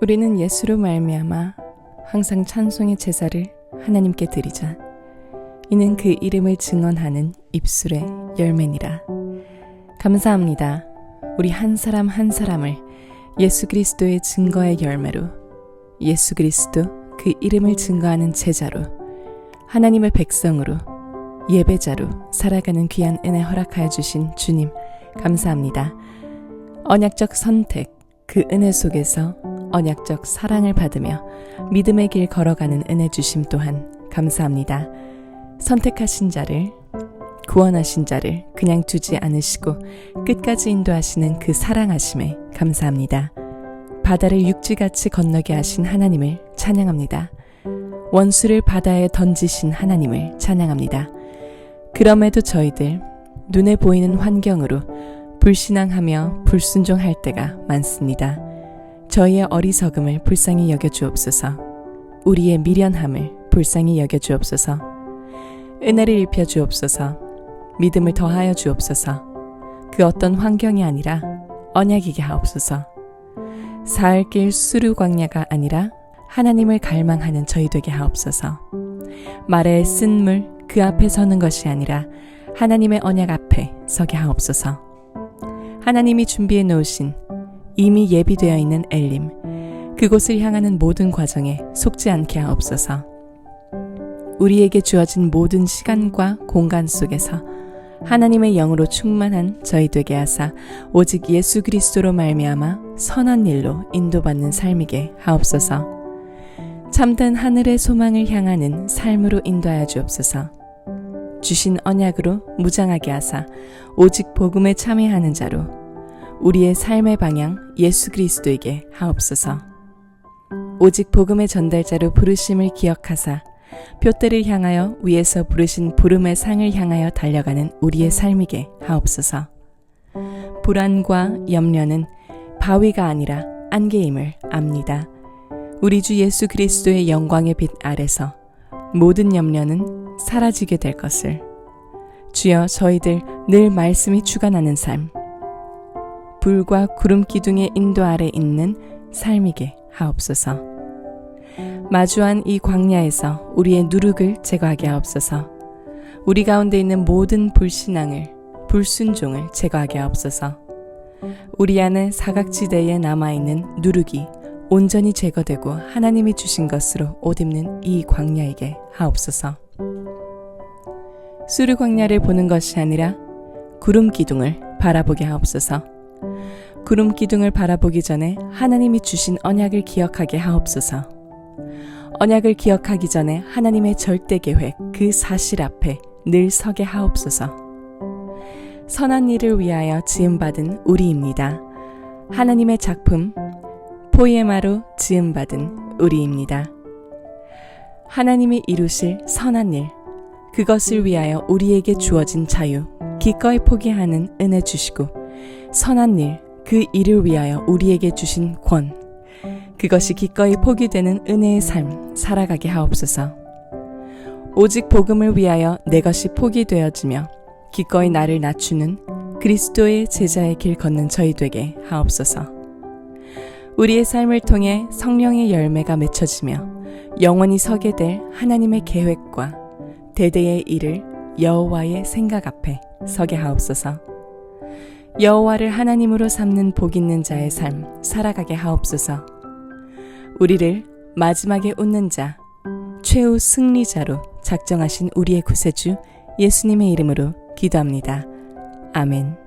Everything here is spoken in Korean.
우리는 예수로 말미암아 항상 찬송의 제사를 하나님께 드리자. 이는 그 이름을 증언하는 입술의 열매니라. 감사합니다. 우리 한 사람 한 사람을 예수 그리스도의 증거의 열매로 예수 그리스도 그 이름을 증거하는 제자로 하나님의 백성으로 예배자로 살아가는 귀한 은혜 허락하여 주신 주님 감사합니다. 언약적 선택 그 은혜 속에서 언약적 사랑을 받으며 믿음의 길 걸어가는 은혜 주심 또한 감사합니다. 선택하신 자를 구원하신 자를 그냥 두지 않으시고 끝까지 인도하시는 그 사랑하심에 감사합니다. 바다를 육지같이 건너게 하신 하나님을 찬양합니다. 원수를 바다에 던지신 하나님을 찬양합니다. 그럼에도 저희들 눈에 보이는 환경으로 불신앙하며 불순종할 때가 많습니다. 저희의 어리석음을 불쌍히 여겨 주옵소서. 우리의 미련함을 불쌍히 여겨 주옵소서. 은혜를 입혀 주옵소서. 믿음을 더하여 주옵소서. 그 어떤 환경이 아니라 언약이게 하옵소서. 사흘길 수루 광야가 아니라 하나님을 갈망하는 저희 되게 하옵소서. 말에 쓴 물 그 앞에 서는 것이 아니라 하나님의 언약 앞에 서게 하옵소서. 하나님이 준비해 놓으신 이미 예비되어 있는 엘림 그곳을 향하는 모든 과정에 속지 않게 하옵소서. 우리에게 주어진 모든 시간과 공간 속에서 하나님의 영으로 충만한 저희 되게 하사 오직 예수 그리스도로 말미암아 선한 일로 인도받는 삶이게 하옵소서. 참된 하늘의 소망을 향하는 삶으로 인도하여 주옵소서. 주신 언약으로 무장하게 하사 오직 복음에 참여하는 자로 우리의 삶의 방향 예수 그리스도에게 하옵소서. 오직 복음의 전달자로 부르심을 기억하사 표대를 향하여 위에서 부르신 부름의 상을 향하여 달려가는 우리의 삶이게 하옵소서. 불안과 염려는 바위가 아니라 안개임을 압니다. 우리 주 예수 그리스도의 영광의 빛 아래서 모든 염려는 사라지게 될 것을 주여 저희들 늘 말씀이 주관하는 삶 불과 구름 기둥의 인도 아래 있는 삶이게 하옵소서. 마주한 이 광야에서 우리의 누룩을 제거하게 하옵소서. 우리 가운데 있는 모든 불신앙을, 불순종을 제거하게 하옵소서. 우리 안에 사각지대에 남아있는 누룩이 온전히 제거되고 하나님이 주신 것으로 옷 입는 이 광야에게 하옵소서. 수르 광야를 보는 것이 아니라 구름 기둥을 바라보게 하옵소서. 구름 기둥을 바라보기 전에 하나님이 주신 언약을 기억하게 하옵소서. 언약을 기억하기 전에 하나님의 절대 계획, 그 사실 앞에 늘 서게 하옵소서. 선한 일을 위하여 지음받은 우리입니다. 하나님의 작품, 포에마로 지음받은 우리입니다. 하나님이 이루실 선한 일, 그것을 위하여 우리에게 주어진 자유, 기꺼이 포기하는 은혜 주시고, 선한 일, 그 일을 위하여 우리에게 주신 권, 그것이 기꺼이 포기되는 은혜의 삶 살아가게 하옵소서. 오직 복음을 위하여 내 것이 포기되어지며 기꺼이 나를 낮추는 그리스도의 제자의 길 걷는 저희 되게 하옵소서. 우리의 삶을 통해 성령의 열매가 맺혀지며 영원히 서게 될 하나님의 계획과 대대의 일을 여호와의 생각 앞에 서게 하옵소서. 여호와를 하나님으로 삼는 복 있는 자의 삶 살아가게 하옵소서. 우리를 마지막에 웃는 자, 최후 승리자로 작정하신 우리의 구세주 예수님의 이름으로 기도합니다. 아멘.